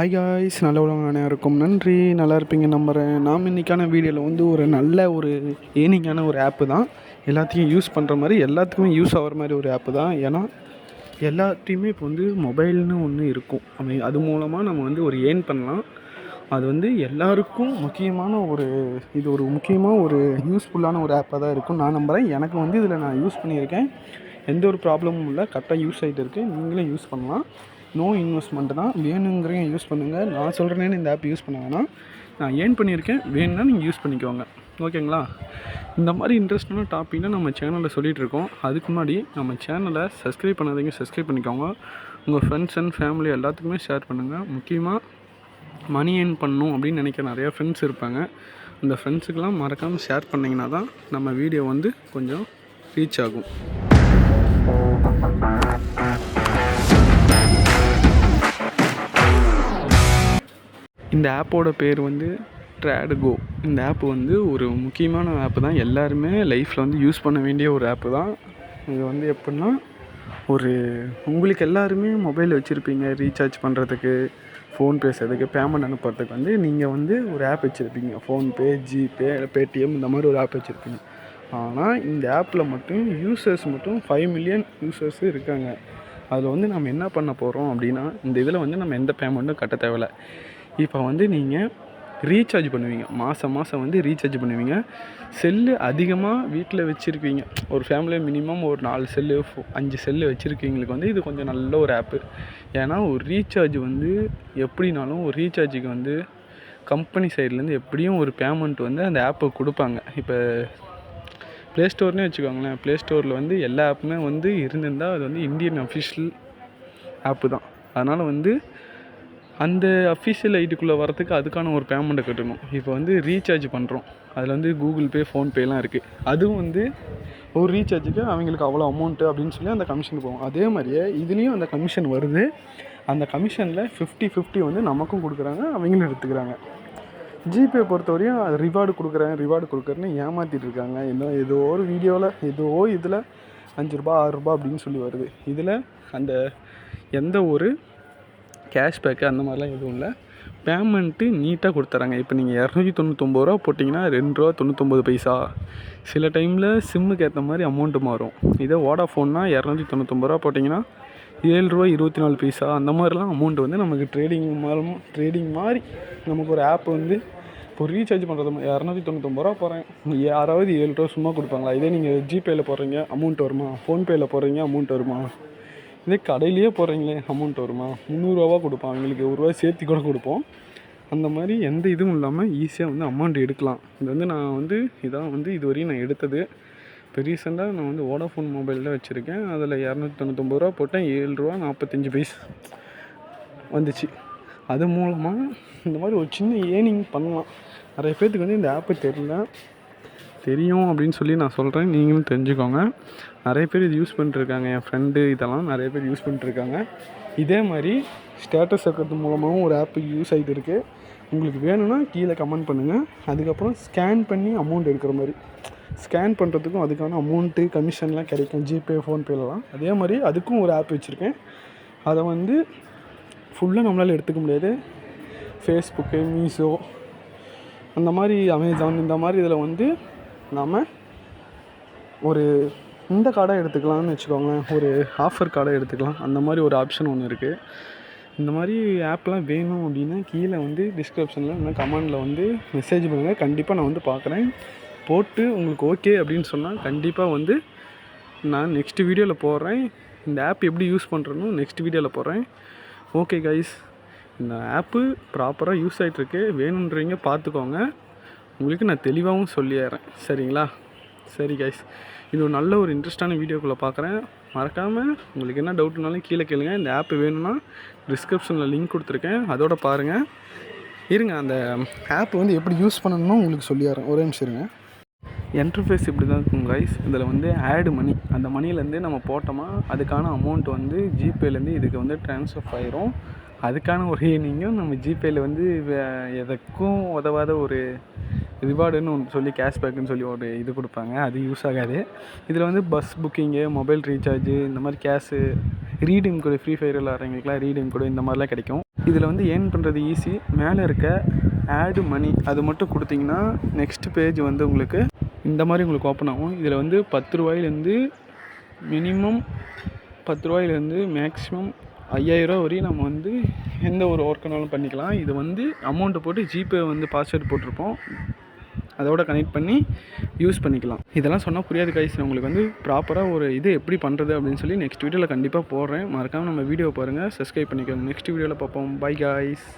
Hi guys நல்ல உலகம் அனைவருக்கும் நன்றி. நல்லா இருப்பீங்க நம்புகிறேன் நாம் இன்றைக்கான வீடியோவில் வந்து ஒரு நல்ல ஒரு ஏனிங்கான ஒரு ஆப்பு தான். எல்லாத்தையும் யூஸ் பண்ணுற மாதிரி எல்லாத்துக்குமே யூஸ் ஆகிற மாதிரி ஒரு ஆப்பு தான். ஏன்னா எல்லாத்தையுமே இப்போ வந்து மொபைல்னு ஒன்று இருக்கும். அது அது மூலமாக நம்ம வந்து ஒரு ஏர்ன் பண்ணலாம். அது வந்து எல்லாருக்கும் முக்கியமான ஒரு இது ஒரு முக்கியமாக ஒரு யூஸ்ஃபுல்லான ஒரு ஆப்பாக தான் இருக்கும். நான் நம்புகிறேன் எனக்கு வந்து இதில் நான் யூஸ் பண்ணியிருக்கேன். எந்த ஒரு ப்ராப்ளமும் இல்லை. கரெக்டாக யூஸ் ஆகிட்டு இருக்குது நீங்களும் யூஸ் பண்ணலாம். நோ இன்வெஸ்ட்மெண்ட் தான். வேணுங்கிறீங்க யூஸ் பண்ணுங்கள் நான் சொல்கிறேன்னு இந்த ஆப் யூஸ் பண்ண வேணாம். நான் ஏர்ன் பண்ணியிருக்கேன். வேணும்னா நீங்கள் யூஸ் பண்ணிக்கோங்க. ஓகேங்களா? இந்த மாதிரி இன்ட்ரெஸ்டான டாப்பிக்னால் நம்ம சேனலில் சொல்லிகிட்டு இருக்கோம். அதுக்கு முன்னாடி நம்ம சேனலை சப்ஸ்கிரைப் பண்ணாதீங்க. சப்ஸ்கிரைப் பண்ணிக்கோங்க. உங்கள் ஃப்ரெண்ட்ஸ் அண்ட் ஃபேமிலி எல்லாத்துக்குமே ஷேர் பண்ணுங்கள் முக்கியமாக மணி ஏர்ன் பண்ணணும் அப்படின்னு நினைக்கிற நிறையா ஃப்ரெண்ட்ஸ் இருப்பாங்க. அந்த ஃப்ரெண்ட்ஸுக்கெல்லாம் மறக்காமல் ஷேர் பண்ணிங்கன்னா தான் நம்ம வீடியோ வந்து கொஞ்சம் ரீச் ஆகும். இந்த ஆப்போட பேர் வந்து ட்ராடுகோ இந்த ஆப் வந்து ஒரு முக்கியமான ஆப்பு தான். எல்லாருமே லைஃப்பில் வந்து யூஸ் பண்ண வேண்டிய ஒரு ஆப்பு தான். இது வந்து எப்படின்னா ஒரு உங்களுக்கு எல்லாருமே மொபைல் வச்சுருப்பீங்க ரீசார்ஜ் பண்ணுறதுக்கு ஃபோன் பேசுறதுக்கு பேமெண்ட் அனுப்புறதுக்கு வந்து நீங்கள் வந்து ஒரு ஆப் வச்சுருப்பீங்க. ஃபோன்பே ஜிபே பேடிஎம் இந்த மாதிரி ஒரு ஆப் வச்சுருப்பீங்க. ஆனால் இந்த ஆப்பில் மட்டும் யூசர்ஸ் மட்டும் ஃபைவ் மில்லியன் யூசர்ஸ் இருக்காங்க. அதில் வந்து நம்ம என்ன பண்ண போகிறோம் அப்படின்னா இந்த இதில் வந்து நம்ம எந்த பேமெண்ட்டும் கட்ட தேவையில்ல. இப்போ வந்து நீங்கள் ரீசார்ஜ் பண்ணுவீங்க. மாதம் மாதம் வந்து ரீசார்ஜ் பண்ணுவீங்க. செல்லு அதிகமாக வீட்டில் வச்சுருக்கீங்க. ஒரு ஃபேமிலியில் மினிமம் ஒரு நாலு செல்லு ஃபோ அஞ்சு செல்லு வச்சுருக்கீங்களுக்கு வந்து இது கொஞ்சம் நல்ல ஒரு ஆப்பு ஏன்னா ஒரு ரீசார்ஜ் வந்து எப்படினாலும் ஒரு ரீசார்ஜுக்கு வந்து கம்பெனி சைட்லேருந்து எப்படியும் ஒரு பேமெண்ட் வந்து அந்த ஆப்பை கொடுப்பாங்க. இப்போ ப்ளே ஸ்டோர்னே வச்சுக்கோங்களேன். ப்ளே ஸ்டோரில் வந்து எல்லா ஆப்புமே வந்து இருந்திருந்தால் அது வந்து இந்தியன் அஃபிஷியல் ஆப்பு தான். அதனால் வந்து அந்த அஃபிஷியல் ஐடிக்குள்ளே வரத்துக்கு அதுக்கான ஒரு பேமெண்ட்டை கட்டணும். இப்போ வந்து ரீசார்ஜ் பண்ணுறோம் அதில் வந்து கூகுள் பே ஃபோன்பேலாம் இருக்குது அதுவும் வந்து ஒரு ரீசார்ஜுக்கு அவங்களுக்கு அவ்வளோ அமௌண்ட்டு அப்படின்னு சொல்லி அந்த கமிஷன் போகும் அதே மாதிரியே இதுலேயும் அந்த கமிஷன் வருது. அந்த கமிஷனில் ஃபிஃப்டி ஃபிஃப்டி வந்து நமக்கும் கொடுக்குறாங்க அவங்களும் எடுத்துக்கிறாங்க. ஜிபே பொறுத்தவரையும் அது ரிவார்டு கொடுக்குறேன் ரிவார்டு கொடுக்குறேன்னு ஏமாற்றிட்டு இருக்காங்க. இன்னும் ஏதோ ஒரு வீடியோவில் ஏதோ இதில் அஞ்சு ரூபா ஆறு ரூபா அப்படின்னு சொல்லி வருது. இதில் அந்த எந்த ஒரு கேஷ்பேக்கு அந்த மாதிரிலாம் எதுவும் இல்லை. பேமெண்ட்டு நீட்டாக கொடுத்துறாங்க இப்போ நீங்கள் இரநூத்தி தொண்ணூத்தொம்பது ரூபா போட்டிங்கன்னா ரெண்டு ரூபா தொண்ணூத்தொம்பது பைசா. சில டைமில் சிம்முக்கு ஏற்ற மாதிரி அமௌண்ட்டு மாறும். இதே வோடாஃபோன்னா இரநூத்தி தொண்ணூத்தொம்பது ரூபா போட்டிங்கன்னா ஏழு ரூபா இருபத்தி நாலு பைசா. அந்த மாதிரிலாம் அமௌண்ட் வந்து நமக்கு ட்ரேடிங் மூலமாக ட்ரேடிங் மாதிரி நமக்கு ஒரு ஆப் வந்து இப்போ ரீசார்ஜ் பண்ணுறது இரநூத்தி தொண்ணூத்தொம்பது ரூபா போகிறேன் யாராவது ஏழு ரூபா சும்மா கொடுப்பாங்களா? இதே நீங்கள் ஜிபேயில் போடுறீங்க அமௌண்ட் வருமா? ஃபோன்பேயில் போடுறீங்க அமௌண்ட் வருமா? இதே கடையிலேயே போடுறீங்களே அமௌண்ட் வருமா? முந்நூறுரூவா கொடுப்போம். அவங்களுக்கு ஒரு ரூபா சேர்த்து கூட கொடுப்போம். அந்த மாதிரி எந்த இதுவும் இல்லாமல் ஈஸியாக வந்து அமௌண்ட் எடுக்கலாம். இது வந்து நான் வந்து இதான் வந்து இது வரையும் நான் எடுத்தது. இப்போ ரீசெண்டாக நான் வந்து வோடாஃபோன் மொபைலில் வச்சுருக்கேன். அதில் இரநூத்தி தொண்ணூத்தொம்பது ரூபா போட்டேன். ஏழு ரூபா நாற்பத்தஞ்சு பைஸ் வந்துச்சு. அது மூலமாக இந்த மாதிரி ஒரு சின்ன ஏர்னிங் பண்ணலாம். நிறைய பேர்த்துக்கு வந்து இந்த ஆப்பு தெரியல தெரியும் அப்படின்னு சொல்லி நான் சொல்கிறேன் நீங்களும் தெரிஞ்சுக்கோங்க. நிறைய பேர் இது யூஸ் பண்ணிட்டுருக்காங்க. என் ஃப்ரெண்டு இதெல்லாம் நிறைய பேர் யூஸ் பண்ணிட்டுருக்காங்க. இதே மாதிரி ஸ்டேட்டஸ் வைக்கிறது மூலமாகவும் ஒரு ஆப்பு யூஸ் ஆகிட்டு இருக்குது உங்களுக்கு வேணும்னா கீழே கமெண்ட் பண்ணுங்கள் அதுக்கப்புறம் ஸ்கேன் பண்ணி அமௌண்ட் எடுக்கிற மாதிரி. ஸ்கேன் பண்ணுறதுக்கும் அதுக்கான அமௌண்ட்டு கமிஷன்லாம் கிடைக்கும். ஜிபே ஃபோன்பேலலாம் அதே மாதிரி அதுக்கும் ஒரு ஆப் வச்சுருக்கேன். அதை வந்து ஃபுல்லாக நம்மளால் எடுத்துக்க முடியாது. ஃபேஸ்புக்கு மீஷோ அந்த மாதிரி அமேசான் இந்த மாதிரி இதில் வந்து நாம் ஒரு இந்த கார்டை எடுத்துக்கலாம்னு வச்சுக்கோங்களேன். ஒரு ஆஃபர் கார்டை எடுத்துக்கலாம். அந்த மாதிரி ஒரு ஆப்ஷன் ஒன்று இருக்குது இந்த மாதிரி ஆப்லாம் வேணும் அப்படின்னா கீழே வந்து டிஸ்கிரிப்ஷனில் இல்லை கமெண்டில் வந்து மெசேஜ் பண்ணுங்கள் கண்டிப்பாக நான் வந்து பார்க்குறேன் போட்டு உங்களுக்கு ஓகே அப்படின்னு சொன்னால் கண்டிப்பாக வந்து நான் நெக்ஸ்ட் வீடியோவில் போடுறேன். இந்த ஆப் எப்படி யூஸ் பண்ணுறேன்னு நெக்ஸ்ட் வீடியோவில் போடுறேன். ஓகே கைஸ் இந்த ஆப்பு ப்ராப்பராக யூஸ் ஆகிட்டுருக்கு வேணுன்றவங்க பார்த்துக்கோங்க. உங்களுக்கு நான் தெளிவாகவும் சொல்லிடுறேன் சரிங்களா? சரி கைஸ் இது ஒரு நல்ல ஒரு இன்ட்ரெஸ்டான வீடியோக்குள்ளே பார்க்குறேன் மறக்காமல் உங்களுக்கு என்ன டவுட்னாலும் கீழே கேளுங்க. இந்த ஆப் வேணும்னா டிஸ்கிரிப்ஷனில் லிங்க் கொடுத்துருக்கேன். அதோட பாருங்கள் இருங்க அந்த ஆப் வந்து எப்படி யூஸ் பண்ணணும்னு உங்களுக்கு சொல்லிடுறேன் ஒரே நிமிஷம் இருங்க. என்டர்ஃபேஸ் இப்படி தான் இருக்கும் கைஸ் இதில் வந்து ஆடு மணி அந்த மணிலேருந்து நம்ம போட்டோமா அதுக்கான அமௌண்ட் வந்து ஜிபேலேருந்து இதுக்கு வந்து ட்ரான்ஸ்ஃபர் ஆயிரும். அதுக்கான ஒரு நீங்கள் நம்ம ஜிபேயில் வந்து எதுக்கும் உதவாத ஒரு ரிவார்டுன்னு ஒன்று சொல்லி கேஷ்பேக்குன்னு சொல்லி ஒரு இது கொடுப்பாங்க. அது யூஸ் ஆகாது. இதில் வந்து பஸ் புக்கிங்கு மொபைல் ரீசார்ஜு இந்த மாதிரி கேஷு ரீடீம் கூட ஃப்ரீ ஃபயர் விளாட்றவங்களுக்குலாம் ரீடீம் கூட இந்த மாதிரிலாம் கிடைக்கும். இதில் வந்து ஏர்ன் பண்ணுறது ஈஸி மேலே இருக்க ஆடு மணி அது மட்டும் கொடுத்தீங்கன்னா நெக்ஸ்ட் பேஜ் வந்து உங்களுக்கு இந்த மாதிரி உங்களுக்கு ஓப்பன் ஆகும். இதில் வந்து பத்து ரூபாயிலேருந்து மினிமம் பத்து ரூபாயிலேருந்து மேக்ஸிமம் ஐயாயிரரூவா வரையும் நம்ம வந்து எந்த ஒரு ஒர்க்குனாலும் பண்ணிக்கலாம். இது வந்து அமௌண்ட்டு போட்டு ஜிபே வந்து பாஸ்வேர்டு போட்டிருப்போம். அதோட கனெக்ட் பண்ணி யூஸ் பண்ணிக்கலாம். இதெல்லாம் சொன்னால் புரியாது கைஸ் உங்களுக்கு வந்து ப்ராப்பராக ஒரு இது எப்படி பண்ணுறது அப்படின்னு சொல்லி நெக்ஸ்ட் வீடியோவில் கண்டிப்பாக போடுறேன். மறக்காமல் நம்ம வீடியோ பாருங்கள் சப்ஸ்கிரைப் பண்ணிக்கோங்க. நெக்ஸ்ட் வீடியோவில் பார்ப்போம். By guys